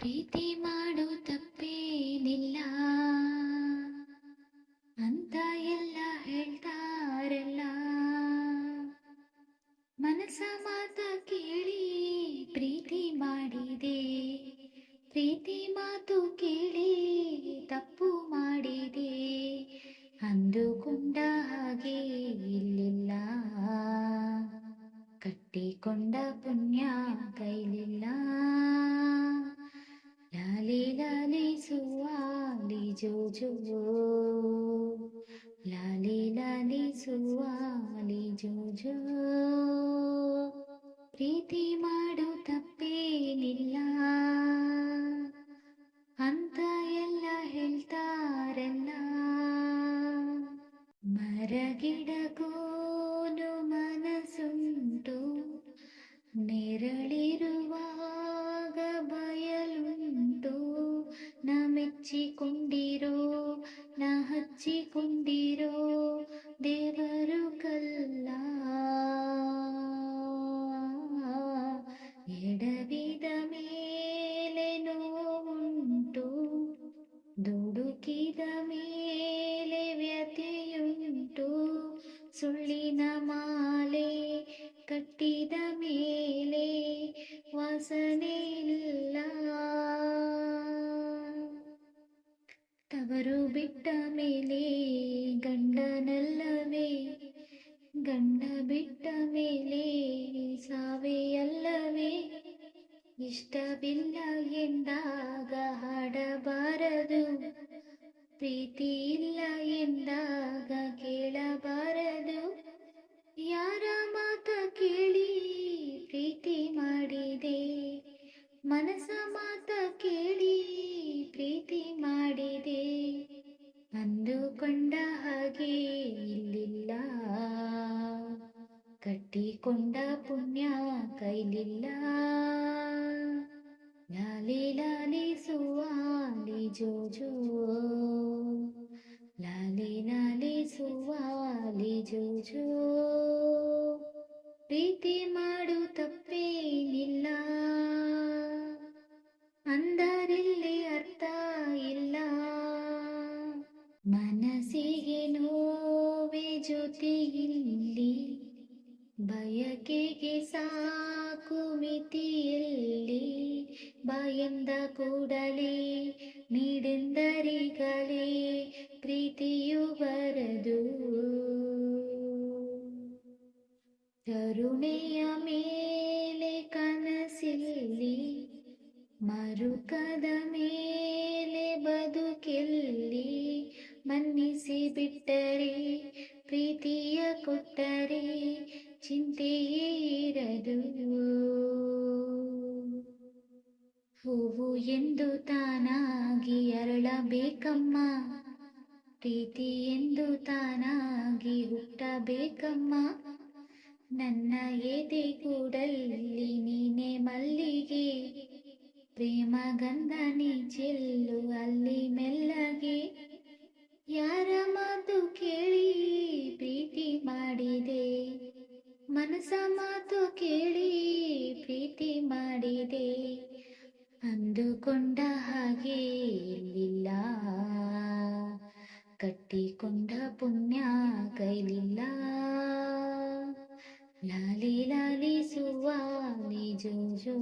ಪ್ರೀತಿ ಮಾಡು ತಪ್ಪೇನಿಲ್ಲ. ಅಂತ ಎಲ್ಲ ಹೇಳ್ತಾರಲ್ಲ. ಮನಸ ಮಾತ ಕೇಳಿ ಪ್ರೀತಿ ಮಾಡಿದೆ. ಪ್ರೀತಿ ಮಾತು ಕೇಳಿ ತಪ್ಪು ಮಾಡಿದೆ. ಅಂದುಕೊಂಡ ಹಾಗೆ ಇಲ್ಲಿಲ್ಲ. ಕಟ್ಟಿಕೊಂಡ ಪುಣ್ಯ ಕೈಲಿಲ್ಲ. ಜೋ ಲಾಲಿ ಲಾಲಿ ಸುವಾಲಿ ಜೋ ಪ್ರೀತಿ ಮಾಡು ತಪ್ಪೇನಿಲ್ಲ. ಅಂತ ಎಲ್ಲ ಹೇಳ್ತಾರಲ್ಲ. ಮರಗಿಡಗೋನು ಮನಸ್ಸುಂಟು. ನೆರಳಿರುವಾಗ ಬಯಲುಂಟು. ನ ಮೆಚ್ಚಿಕೊಂಡಿರೋ ಕಟ್ಟಿದ ಮೇಲೆ ವಾಸನೆ ಇಲ್ಲ ತವರು ಬಿಟ್ಟ ಮೇಲೆ ಗಂಡನಲ್ಲವೇ, ಗಂಡ ಬಿಟ್ಟ ಮೇಲೆ ಸಾವೇ ಅಲ್ಲವೇ ಇಷ್ಟವಿಲ್ಲ ಎಂದಾಗ ಹಾಡಬಾರದು ಪ್ರೀತಿ ಇಲ್ಲ ಎಂದಾಗ ಕೇಳಬಾರದು. ಯಾರ ಕಟ್ಟಿಕೊಂಡ ಪುಣ್ಯ ಕೈಲಿಲ್ಲ. ಲಾಲಿ ಲಾಲಿ ಸುವಾಲಿ ಜೋ ಜೋ ಲಾಲಿ ಲಾಲಿ ಸುವಾಲಿ ಜೋ ಜೋ ಪ್ರೀತಿ ಮಾಡು ತಪ್ಪೇನಿಲ್ಲ ಬಯಕೆಗೆ ಸಾಕು ಮಿತಿಯಲ್ಲಿ ಬಾಯಂದ ಕೂಡಲೇ ನೀಡೆಂದರಿಗಳೇ ಪ್ರೀತಿಯು ಬರದು ಕರುಣೆಯ ಮೇಲೆ ಕನಸಿಲ್ಲಿ ಮರುಕದ ಮೇಲೆ ಬದುಕೆಲ್ಲಿ ಮನ್ನಿಸಿ ಬಿಟ್ಟರೆ ಪ್ರೀತಿಯ ಕೊಟ್ಟರೆ ಚಿಂತೆಯೇ ಎಂದು ತಾನಾಗಿ ಅರಳಬೇಕಮ್ಮ. ಪ್ರೀತಿ ಎಂದು ತಾನಾಗಿ ಹುಟ್ಟಬೇಕಮ್ಮ. ನನ್ನ ಎದೆ ಕೂಡಲ್ಲಿ ನೀನೆ ಮಲ್ಲಿಗೆ. ಪ್ರೇಮ ಗಂಧ ನೀ ಚೆಲ್ಲು ಅಲ್ಲಿ ಮೆಲ್ಲಗೆ. ಯಾರ ಮಾತು ಕೇಳಿ ಅಂದುಕೊಂಡ ಹಾಗೆ ಇಲ್ಲಿಲ್ಲ. ಕಟ್ಟಿಕೊಂಡ ಪುಣ್ಯ ಕೈಲಿಲ್ಲ. ಲಾಲಿ ಲಾಲಿ ಸುವಾ ಜೋ ಜೋ.